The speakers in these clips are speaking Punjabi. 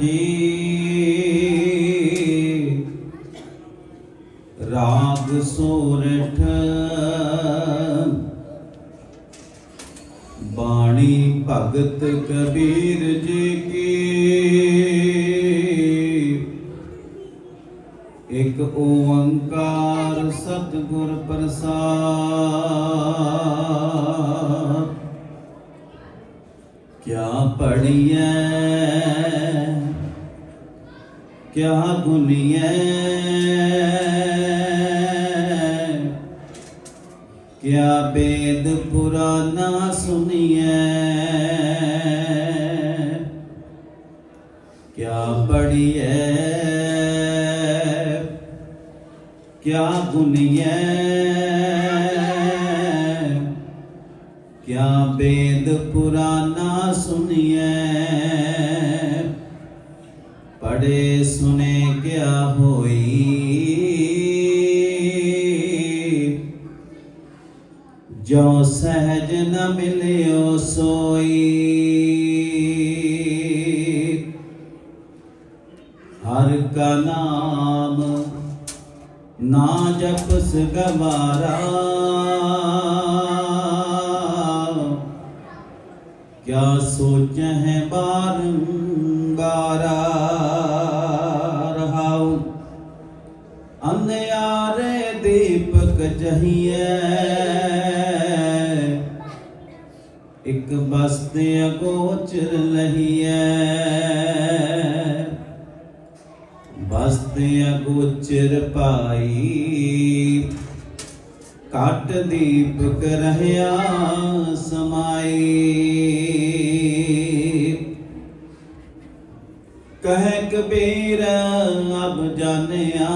ਜੀ। ਰਾਗ ਸੋਰਠ। ਬਾਣੀ ਭਗਤ ਕਬੀਰ ਜੀ ਕੀ। ਇਕ ਓੰਕਾਰ ਸਤਿਗੁਰ ਪ੍ਰਸਾਦ। ਕਿਆ ਪੜੀਐ ਕਿਆ ਗੁਨੀਐ? ਕਿਆ ਬੇਦ ਪੁਰਾਨਾ ਸੁਨੀਐ? ਕਿਆ ਪੜੀਐ ਕਿਆ ਗੁਨੀਐ? ਕਿਆ ਬੇਦ ਪੁਰਾਨਾ ਸੁਨੀਐ? ਪੜੇ ਸੁਨੇ ਕਿਆ ਹੋਈ? ਜੋ ਸਹਿਜ ਨ ਮਿਲਿਓ ਸੋਈ। ਹਰ ਕਾ ਨਾਮ ਨਾ ਜਪਸ ਗਵਾਰਾ। ਕਿਆ ਸੋਚ ਹੈ ਬਾਰੰਬਾਰਾ ਅੰਧਿਆਰੇ ਦੀਪਕ ਜਹੀਏ ਇੱਕ ਬਸਤੇ ਅਗੋਚਰ ਲਹੀਐ। ਬਸਤੇ ਅਗੋਚਰ ਪਾਈ ਕਾਟ ਦੀਪਕ ਰਹਿਆ ਸਮਾਈ। ਕਬੀਰ, ਅਬ ਜਾਣਿਆ।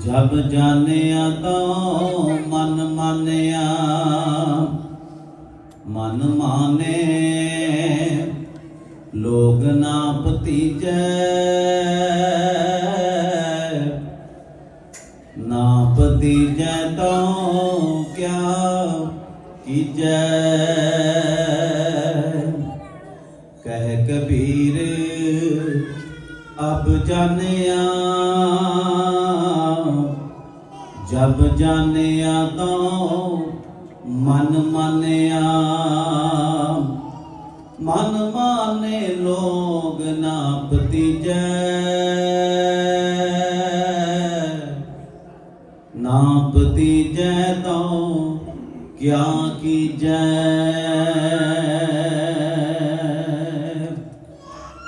ਜਬ ਜਾਣਿਆ ਤਾਂ ਮਨ ਮਾਨਿਆ। ਮਨ ਮਾਨੇ ਲੋਗ ਨਾ ਪਤੀਜੈ ਨਾ ਪਤੀਜੈ ਤਾਂ ਕਿਆ ਕੀਜੈ। ਕਹਿ ਕਬੀਰ, ਅਬ ਜਾਣਿਆ, ਜਬ ਜਾਣਿਆ ਤੋਂ ਮਨ ਮਾਨਿਆ। ਮਨ ਮਾਨੇ ਲੋਗ ਨਾ ਪਤੀਜੈ ਨਾ ਪਤੀਜੈ ਤੋਂ ਕਿਆ ਕੀਜੈ।